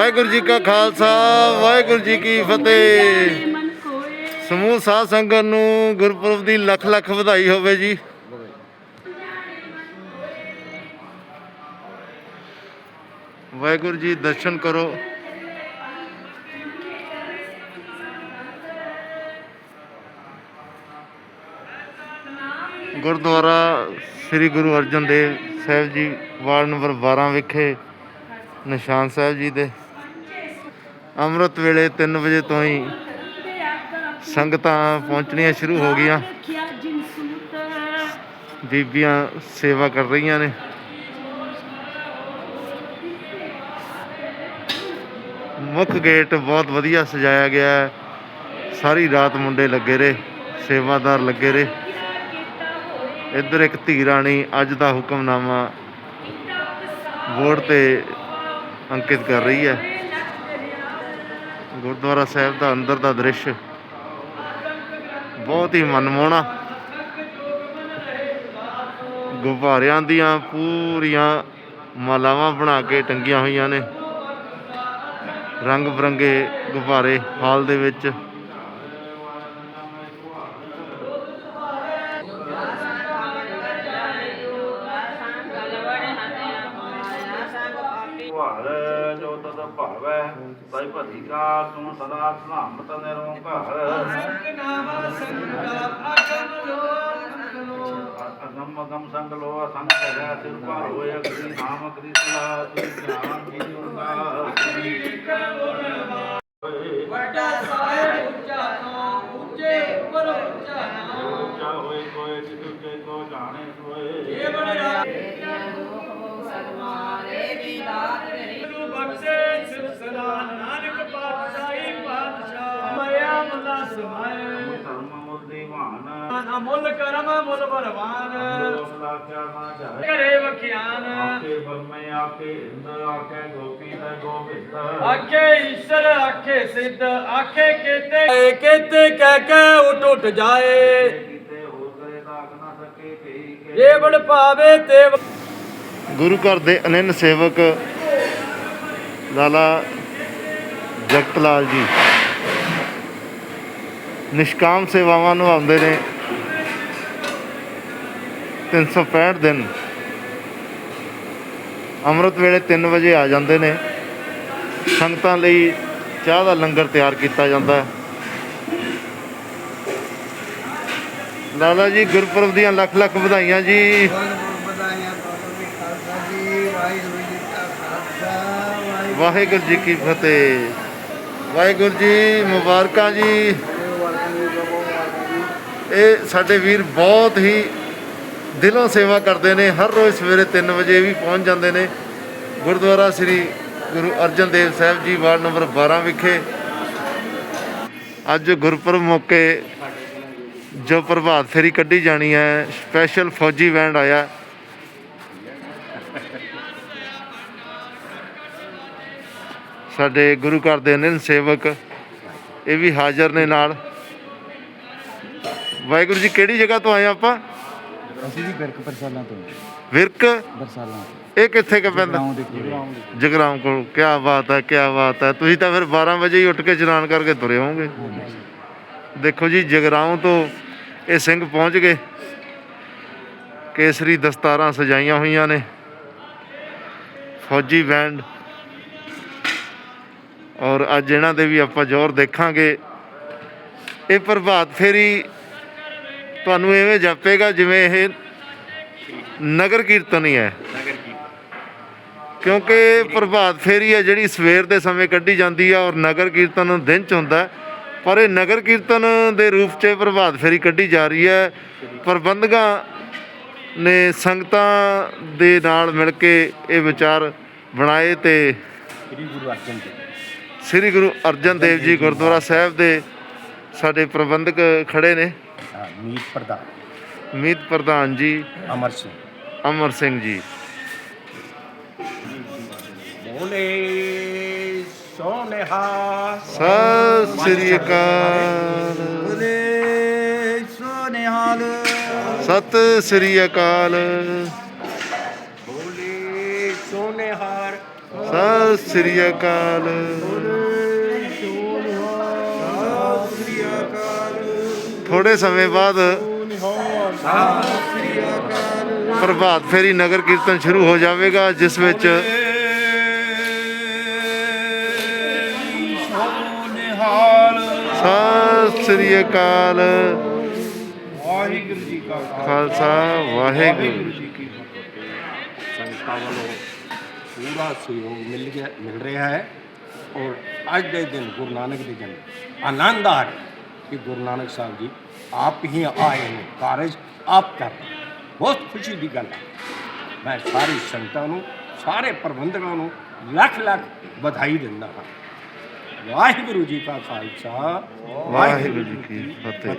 ਵਾਹਿਗੁਰੂ ਜੀ ਕਾ ਖਾਲਸਾ, ਵਾਹਿਗੁਰੂ ਜੀ ਕੀ ਫਤਿਹ। ਸਮੂਹ ਸਾਧ ਸੰਗਤ ਨੂੰ ਗੁਰਪੁਰਬ ਦੀ ਲੱਖ ਲੱਖ ਵਧਾਈ ਹੋਵੇ ਜੀ। ਵਾਹਿਗੁਰੂ ਜੀ, ਦਰਸ਼ਨ ਕਰੋ। ਗੁਰਦੁਆਰਾ ਸ੍ਰੀ ਗੁਰੂ ਅਰਜਨ ਦੇਵ ਸਾਹਿਬ ਜੀ, ਵਾਰਡ ਨੰਬਰ 12 ਵਿਖੇ ਨਿਸ਼ਾਨ ਸਾਹਿਬ ਜੀ ਦੇ। ਅੰਮ੍ਰਿਤ ਵੇਲੇ 3 ਵਜੇ ਤੋਂ ਹੀ ਸੰਗਤਾਂ ਪਹੁੰਚਣੀਆਂ ਸ਼ੁਰੂ ਹੋ ਗਈਆਂ। ਬੀਬੀਆਂ ਸੇਵਾ ਕਰ ਰਹੀਆਂ ਨੇ। ਮੁੱਖ ਗੇਟ ਬਹੁਤ ਵਧੀਆ ਸਜਾਇਆ ਗਿਆ ਹੈ। ਸਾਰੀ ਰਾਤ ਮੁੰਡੇ ਲੱਗੇ ਰਹੇ, ਸੇਵਾਦਾਰ ਲੱਗੇ ਰਹੇ। ਇੱਧਰ ਇੱਕ ਧੀ ਰਾਣੀ ਅੱਜ ਦਾ ਹੁਕਮਨਾਮਾ ਬੋਰਡ ਤੇ ਅੰਕਿਤ ਕਰ ਰਹੀ ਹੈ। ਗੁਰਦੁਆਰਾ ਸਾਹਿਬ ਦਾ ਅੰਦਰ ਦਾ ਦ੍ਰਿਸ਼ ਬਹੁਤ ਹੀ ਮਨਮੋਹਣਾ। ਗੁਬਾਰਿਆਂ ਦੀਆਂ ਪੂਰੀਆਂ ਮਾਲਾਵਾਂ ਬਣਾ ਕੇ ਟੰਗੀਆਂ ਹੋਈਆਂ ਨੇ। ਰੰਗ ਬਰੰਗੇ ਗੁਬਾਰੇ ਹਾਲ ਦੇ ਵਿੱਚ ਭਾਵੈ ਤੈ ਭਤੀ ਕਾ ਤੂੰ ਸਦਾ ਸਲਾਮਤ ਨਿਰੰਕਾਰ। ਅਗਮ ਅਗਮ ਸੰਗ ਲੋ ਸੰਗ ਹੈ ਸਿਰ ਭਾਰ ਹੋਏ ਅਗਰੀ ਨਾਮ ਅਗਰੀ ਸਲਾ ਅਮੁੱਲ ਕਰਮ ਮੁੱਲ ਨਾ ਜਾਏ ਕਰੇ ਵਖਿਆਨ। ਆਕੇ ਬਰਮੇ ਆਕੇ ਇੰਦ ਆਕੇ ਗੋਪੀ ਤੇ ਗੋਬਿੰਦ। ਆਖੇ ਈਸ਼ਰ ਆਖੇ ਸਿੱਧ ਆਖੇ ਕੇਤੇ। ਕੇਤੇ ਕਹਿ ਕੇ ਉਟ ਉਟ ਜਾਏ। ਕੀਤੇ ਹੋ ਕਰੇ ਤਾਕ ਨਾ ਸਕੇ ਕੇ ਜੇ ਬੜ ਪਾਵੇ ਤੇ ਗੁਰੂ ਘਰ ਦੇ ਅਨੰਨ ਸੇਵਕ ਲਾਲਾ ਜਗਤ ਲਾਲ ਜੀ। ਨਿਸ਼ਕਾਮ ਸੇਵਾਵਾਂ ਨਿਭਾਉਂਦੇ ਨੇ। 365 ਦਿਨ ਅੰਮ੍ਰਿਤ ਵੇਲੇ 3 ਵਜੇ ਆ ਜਾਂਦੇ ਨੇ। ਸੰਗਤਾਂ ਲਈ ਚਾਹ ਦਾ ਲੰਗਰ ਤਿਆਰ ਕੀਤਾ ਜਾਂਦਾ। ਹੈ ਲਾਲਾ ਜੀ, ਗੁਰਪੁਰਬ ਦੀਆਂ ਲੱਖ ਲੱਖ ਵਧਾਈਆਂ ਜੀ। ਵਾਹਿਗੁਰੂ ਜੀ ਕੀ ਫਤਿਹ। ਵਾਹਿਗੁਰੂ ਜੀ ਮੁਬਾਰਕਾਂ ਜੀ। ਇਹ ਸਾਡੇ ਵੀਰ ਬਹੁਤ ਹੀ ਦਿਲੋਂ ਸੇਵਾ ਕਰਦੇ ਨੇ, ਹਰ ਰੋਜ਼ ਸਵੇਰੇ 3 ਵਜੇ ਵੀ ਪਹੁੰਚ ਜਾਂਦੇ ਨੇ। ਗੁਰਦੁਆਰਾ ਸ੍ਰੀ ਗੁਰੂ ਅਰਜਨ ਦੇਵ ਸਾਹਿਬ ਜੀ, ਵਾਰਡ ਨੰਬਰ 12 ਵਿਖੇ। ਅੱਜ ਗੁਰਪੁਰਬ ਮੌਕੇ ਜੋ ਪ੍ਰਭਾਤ ਫੇਰੀ ਕੱਢੀ ਜਾਣੀ ਹੈ ਸਪੈਸ਼ਲ ਫੌਜੀ ਬੈਂਡ ਆਇਆ। ਸਾਡੇ ਗੁਰੂ ਘਰ ਦੇ ਨਿਨ ਸੇਵਕ, ਇਹ ਵੀ ਹਾਜ਼ਰ ਨੇ ਨਾਲ। ਵਾਹਿਗੁਰੂ ਜੀ, ਕਿਹੜੀ ਜਗ੍ਹਾ ਤੋਂ ਆਏ ਆਪਾਂ? ਅਸੀਂ ਜੀ ਬਿਰਕ ਪਰਸਾਲਾਂ ਤੋਂ ਵਿਰਕ ਬਰਸਾਲਾਂ ਇਹ ਕਿੱਥੇ ਕਿ ਪੈਂਦਾ? ਦੇ ਕੋਲ। ਜਗਰਾਮ ਕੋਲ। ਕੀ ਬਾਤ ਹੈ ਕੀ ਬਾਤ ਹੈ। ਤੁਸੀਂ ਤਾਂ ਫਿਰ 12 ਵਜੇ ਹੀ ਉੱਠ ਕੇ ਇਸ਼ਨਾਨ ਕਰਕੇ ਤੁਰੇ ਹੋਵੋਗੇ। ਦੇਖੋ ਜੀ ਜਗਰਾਉਂ ਤੋਂ ਇਹ ਸਿੰਘ ਪਹੁੰਚ ਗਏ। ਕੇਸਰੀ ਦਸਤਾਰਾਂ ਸਜਾਈਆਂ ਹੋਈਆਂ ਨੇ। ਫੌਜੀ ਬੈਂਡ। ਔਰ ਅੱਜ ਇਹਨਾਂ ਦੇ ਵੀ ਆਪਾਂ ਜ਼ੋਰ ਦੇਖਾਂਗੇ। ਇਹ ਪ੍ਰਭਾਤ ਫੇਰੀ ਤੁਹਾਨੂੰ ਐਵੇਂ ਜਾਪੇਗਾ ਜਿਵੇਂ ਇਹ ਨਗਰ ਕੀਰਤਨ ਹੀ ਹੈ। ਕਿਉਂਕਿ ਪ੍ਰਭਾਤ ਫੇਰੀ ਹੈ ਜਿਹੜੀ ਸਵੇਰ ਦੇ ਸਮੇਂ ਕੱਢੀ ਜਾਂਦੀ ਹੈ ਔਰ ਨਗਰ ਕੀਰਤਨ ਦਿਨ ਚ ਹੁੰਦਾ। ਪਰ ਇਹ ਨਗਰ ਕੀਰਤਨ ਦੇ ਰੂਪ 'ਚ ਪ੍ਰਭਾਤ ਫੇਰੀ ਕੱਢੀ ਜਾ ਰਹੀ ਹੈ। ਪ੍ਰਬੰਧਕਾਂ ਨੇ ਸੰਗਤਾਂ ਦੇ ਨਾਲ ਮਿਲ ਕੇ ਇਹ ਵਿਚਾਰ ਬਣਾਏ ਤੇ ਸ੍ਰੀ ਗੁਰੂ ਅਰਜਨ ਦੇਵ ਸ੍ਰੀ ਗੁਰੂ ਅਰਜਨ ਦੇਵ ਜੀ ਗੁਰਦੁਆਰਾ ਸਾਹਿਬ ਦੇ ਸਾਡੇ ਪ੍ਰਬੰਧਕ ਖੜੇ ਨੇ। ਹਾਂ, ਮੀਤ ਪ੍ਰਧਾਨ। ਮੀਤ ਪ੍ਰਧਾਨ ਜੀ। ਅਮਰ ਸਿੰਘ। ਅਮਰ ਸਿੰਘ ਜੀ। ਬੋਲੇ ਸੋਨੇਹਾ। ਸਤਿ ਸ੍ਰੀ ਅਕਾਲ। ਬੋਲੇ ਸੋਨੇਹਾਲ ਸਤਿ ਸ੍ਰੀ ਅਕਾਲ। ਬੋਲੇ ਸੋਨੇਹਾਰ ਸਤਿ ਸ੍ਰੀ ਅਕਾਲ। ਥੋੜੇ ਸਮੇਂ ਬਾਅਦ ਪ੍ਰਭਾਤ ਫੇਰੀ ਨਗਰ ਕੀਰਤਨ ਸ਼ੁਰੂ ਹੋ ਜਾਵੇਗਾ, ਜਿਸ ਵਿੱਚ ਸਤਿ ਸ੍ਰੀ ਅਕਾਲ। ਵਾਹਿਗੁਰੂ ਜੀ ਕਾ ਖਾਲਸਾ, ਵਾਹਿਗੁਰੂ। ਜੀ ਕੀ ਸੰਗਤਾਂ ਵੱਲੋਂ ਪੂਰਾ ਸਹਿਯੋਗ ਮਿਲ ਗਿਆ, ਮਿਲ ਰਿਹਾ ਹੈ। ਔਰ ਅੱਜ ਦੇ ਦਿਨ ਗੁਰੂ ਨਾਨਕ ਦੇ ਜਨਮ ਆਨੰਦ ਆ ਰਿਹਾ ਕਿ ਗੁਰੂ ਨਾਨਕ ਸਾਹਿਬ ਜੀ ਆਪ ਹੀ ਆਏ ਨੇ, ਕਾਰਜ ਆਪ ਕਰ ਬਹੁਤ ਖੁਸ਼ੀ ਦੀ ਗੱਲ ਹੈ। ਮੈਂ ਸਾਰੀ ਸੰਗਤਾਂ ਨੂੰ, ਸਾਰੇ ਪ੍ਰਬੰਧਕਾਂ ਨੂੰ ਲੱਖ ਲੱਖ ਵਧਾਈ ਦਿੰਦਾ ਹਾਂ। ਵਾਹਿਗੁਰੂ ਜੀ ਕਾ ਖਾਲਸਾ, ਵਾਹਿਗੁਰੂ ਜੀ ਕੀ ਫਤਿਹ।